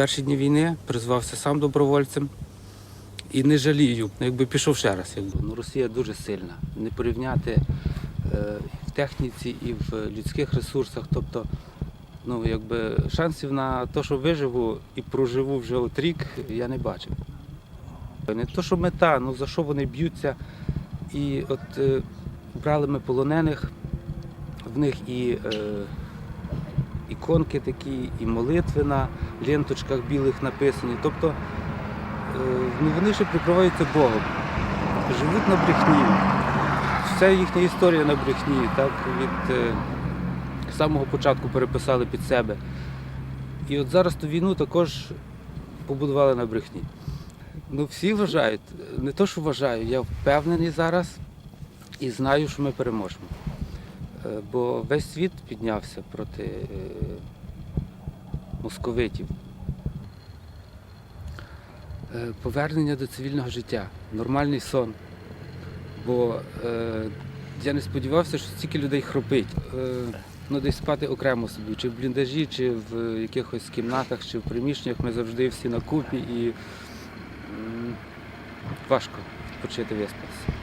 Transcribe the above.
перші дні війни призвався сам добровольцем і не жалію. Якби пішов ще раз. Якби. Ну, Росія дуже сильна. Не порівняти е, в техніці і в людських ресурсах. Тобто, ну, якби шансів на те, що виживу і проживу вже от рік, я не бачив. Не то, що мета, ну за що вони б'ються. І от е, брали ми полонених, в них і е, іконки такі, і молитви на ленточках білих написані. Тобто е, ну, вони ще прикриваються Богом, живуть на брехні. Вся їхня історія на брехні, так від е, самого початку переписали під себе. І от зараз ту війну також побудували на брехні. Ну, всі вважають, не то, що вважаю, я впевнений зараз і знаю, що ми переможемо. Е, Бо весь світ піднявся проти е, московитів. Е, Повернення до цивільного життя, нормальний сон. Бо е, я не сподівався, що стільки людей хропить. Е, ну, десь спати окремо собі, чи в бліндажі, чи в якихось кімнатах, чи в приміщеннях. Ми завжди всі на купі і м, важко почити виспатися.